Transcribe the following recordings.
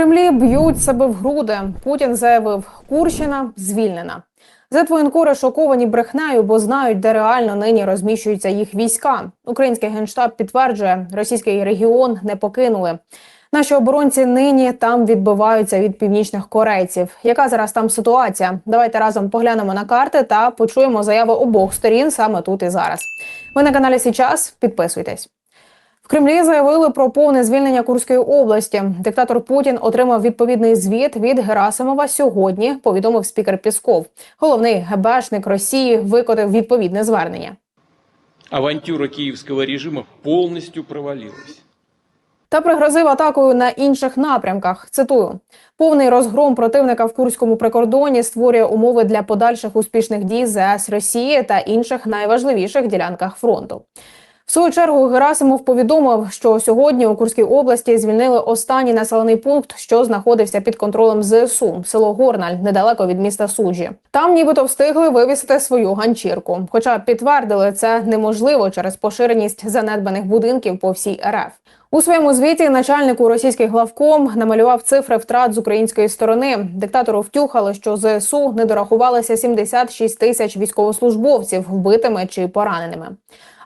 Кремлі б'ють себе в груди. Путін заявив, Курщина звільнена. Зетвоєнкори шоковані брехнею, бо знають, де реально нині розміщуються їх війська. Український генштаб підтверджує, російський регіон не покинули. Наші оборонці нині там відбиваються від північних корейців. Яка зараз там ситуація? Давайте разом поглянемо на карти та почуємо заяви обох сторін саме тут і зараз. Ви на каналі Січас. Підписуйтесь. Кремлі заявили про повне звільнення Курської області. Диктатор Путін отримав відповідний звіт від Герасимова сьогодні. Повідомив спікер Пісков. Головний ГБшник Росії викотив відповідне звернення. авантюра киевского режима полностью провалилась. Та пригрозив атакою на інших напрямках. Цитую: повний розгром противника в курському прикордоні створює умови для подальших успішних дій ЗС Росії та інших найважливіших ділянках фронту. В свою чергу Герасимов повідомив, що сьогодні у Курській області звільнили останній населений пункт, що знаходився під контролем ЗСУ село Горналь, недалеко від міста Суджі. Там нібито встигли вивісити свою ганчірку. Хоча підтвердили це неможливо через поширеність занедбаних будинків по всій РФ. У своєму звіті начальнику російський главком намалював цифри втрат з української сторони. Диктатору втюхали, що ЗСУ не дорахувалося 76 тисяч військовослужбовців вбитими чи пораненими.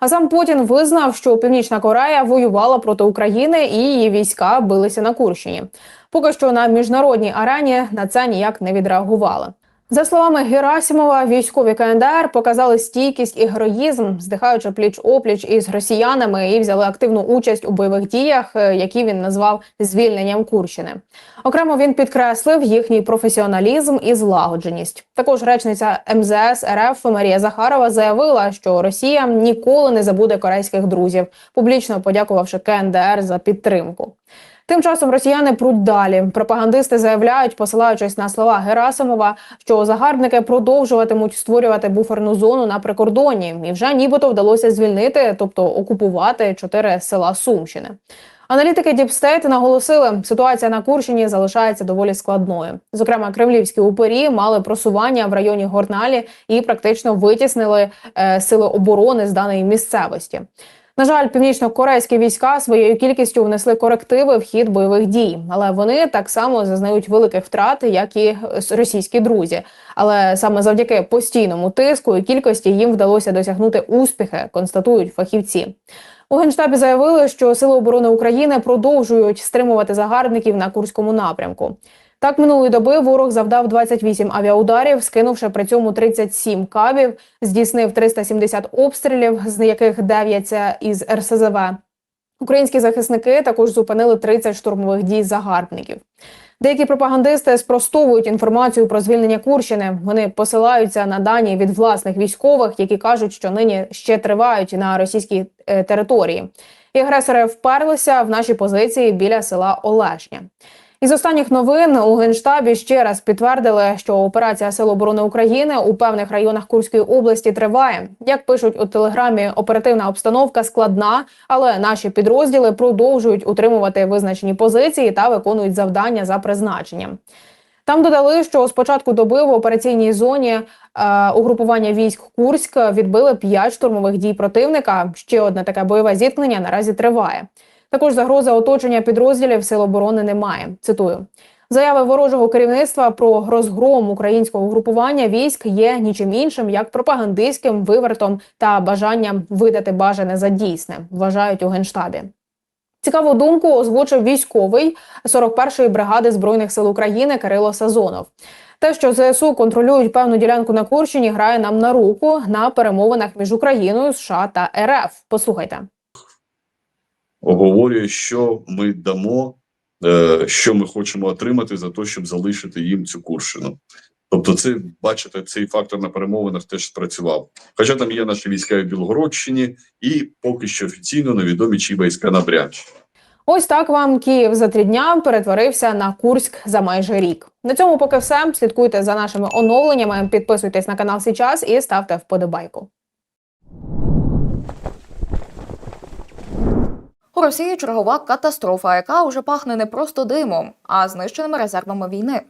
А сам Путін визнав, що Північна Корея воювала проти України і її війська билися на Курщині. Поки що на міжнародній арені на це ніяк не відреагували. За словами Герасимова, військові КНДР показали стійкість і героїзм, здихаючи пліч опліч із росіянами, і взяли активну участь у бойових діях, е, які він назвав звільненням Курщини. Окремо він підкреслив їхній професіоналізм і злагодженість. Також речниця МЗС РФ Марія Захарова заявила, що Росія ніколи не забуде корейських друзів, публічно подякувавши КНДР за підтримку. Тим часом росіяни пруть далі. Пропагандисти заявляють, посилаючись на слова Герасимова, що загарбники продовжуватимуть створювати буферну зону на прикордонні, і вже нібито вдалося звільнити, тобто окупувати чотири села Сумщини. Аналітики Діпстейт наголосили, ситуація на Курщині залишається доволі складною. Зокрема, кремлівські упорі мали просування в районі Горналі і практично витіснили е, сили оборони з даної місцевості. На жаль, північно-корейські війська своєю кількістю внесли корективи в хід бойових дій, але вони так само зазнають великих втрат, як і російські друзі. Але саме завдяки постійному тиску і кількості їм вдалося досягнути успіхи, констатують фахівці. У генштабі заявили, що сили оборони України продовжують стримувати загарбників на курському напрямку. Так, минулої доби ворог завдав 28 авіаударів, скинувши при цьому 37 кабів, здійснив 370 обстрілів, з яких 9 із РСЗВ. Українські захисники також зупинили 30 штурмових дій загарбників. Деякі пропагандисти спростовують інформацію про звільнення Курщини. Вони посилаються на дані від власних військових, які кажуть, що нині ще тривають на російській е, території. І агресори вперлися в наші позиції біля села Олешня. Із останніх новин у генштабі ще раз підтвердили, що операція Сил оборони України у певних районах Курської області триває. Як пишуть у телеграмі, оперативна обстановка складна, але наші підрозділи продовжують утримувати визначені позиції та виконують завдання за призначенням. Там додали, що з початку доби в операційній зоні е, угрупування військ Курськ відбили 5 штурмових дій противника. Ще одне таке бойове зіткнення наразі триває. Також загрози оточення підрозділів сил оборони немає. Цитую. Заяви ворожого керівництва про розгром українського групування військ є нічим іншим як пропагандистським вивертом та бажанням видати бажане за дійсне, вважають у генштабі. Цікаву думку озвучив військовий 41-ї бригади збройних сил України Кирило Сазонов. Те, що ЗСУ контролюють певну ділянку на Курщині, грає нам на руку на перемовинах між Україною, США та РФ. Послухайте. Оговорює, що ми дамо, е, що ми хочемо отримати за те, щоб залишити їм цю Курщину. Тобто, це бачите, цей фактор на перемовинах теж спрацював. Хоча там є наші війська в Білгородщині, і поки що офіційно невідомі чи війська на Брянщині. Ось так вам Київ за три дня перетворився на Курськ за майже рік. На цьому поки все. Слідкуйте за нашими оновленнями, підписуйтесь на канал Січас і ставте вподобайку. У Росії чергова катастрофа, яка уже пахне не просто димом, а знищеними резервами війни.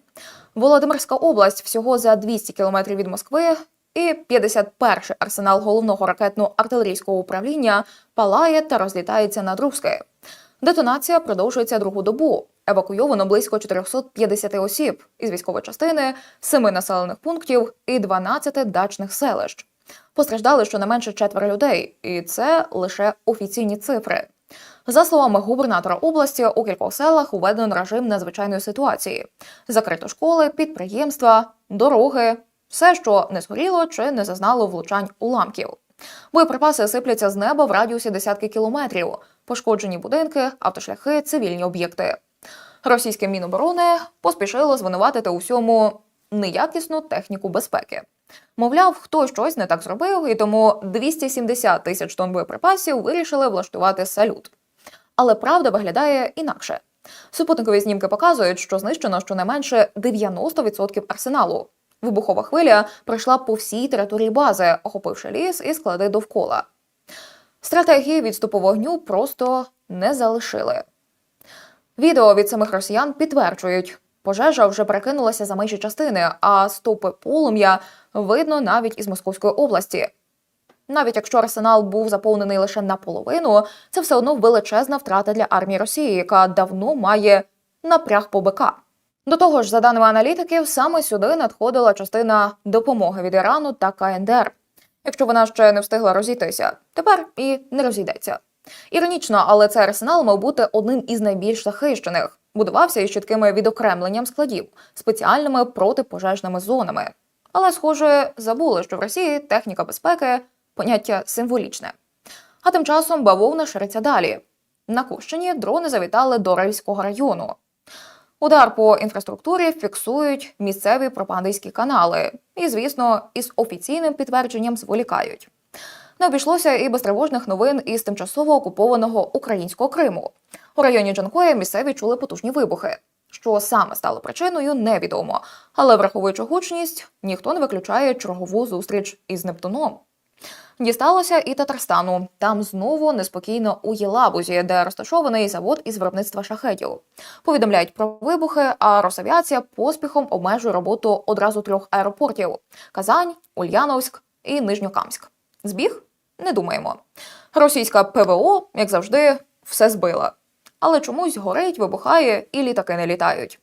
Володимирська область всього за 200 кілометрів від Москви. І 51-й арсенал головного ракетно-артилерійського управління палає та розлітається над Руською. Детонація продовжується другу добу. Евакуйовано близько 450 осіб із військової частини, 7 населених пунктів і 12 дачних селищ. Постраждали щонайменше четверо людей, і це лише офіційні цифри. За словами губернатора області, у кількох селах уведено режим надзвичайної ситуації: закрито школи, підприємства, дороги, все, що не згоріло чи не зазнало влучань уламків. Боєприпаси сипляться з неба в радіусі десятки кілометрів, пошкоджені будинки, автошляхи, цивільні об'єкти. Російське міноборони поспішило звинуватити усьому неякісну техніку безпеки. Мовляв, хто щось не так зробив, і тому 270 тисяч тонн боєприпасів вирішили влаштувати салют. Але правда виглядає інакше. Супутникові знімки показують, що знищено щонайменше 90% арсеналу. Вибухова хвиля пройшла по всій території бази, охопивши ліс і склади довкола. Стратегії відступу вогню просто не залишили. Відео від самих росіян підтверджують, пожежа вже перекинулася за межі частини, а стопи полум'я видно навіть із Московської області. Навіть якщо арсенал був заповнений лише наполовину, це все одно величезна втрата для армії Росії, яка давно має напряг по БК. До того ж, за даними аналітиків, саме сюди надходила частина допомоги від Ірану та КНДР. Якщо вона ще не встигла розійтися, тепер і не розійдеться. Іронічно, але цей арсенал мав бути одним із найбільш захищених. Будувався із чіткими відокремленням складів, спеціальними протипожежними зонами. Але, схоже, забули, що в Росії техніка безпеки поняття символічне. А тим часом бавовна шириться далі. На Кущині дрони завітали до Рильського району. Удар по інфраструктурі фіксують місцеві пропагандистські канали, і, звісно, із офіційним підтвердженням зволікають. Не обійшлося і без тривожних новин із тимчасово окупованого українського Криму. У районі Джанкоя місцеві чули потужні вибухи. Що саме стало причиною, невідомо. Але враховуючи гучність, ніхто не виключає чергову зустріч із Нептуном. Дісталося і Татарстану. Там знову неспокійно у Єлабузі, де розташований завод із виробництва шахетів. Повідомляють про вибухи, а Росавіація поспіхом обмежує роботу одразу трьох аеропортів: Казань, Ульяновськ і Нижньокамськ. Збіг? Не думаємо. Російська ПВО, як завжди, все збила. Але чомусь горить, вибухає і літаки не літають.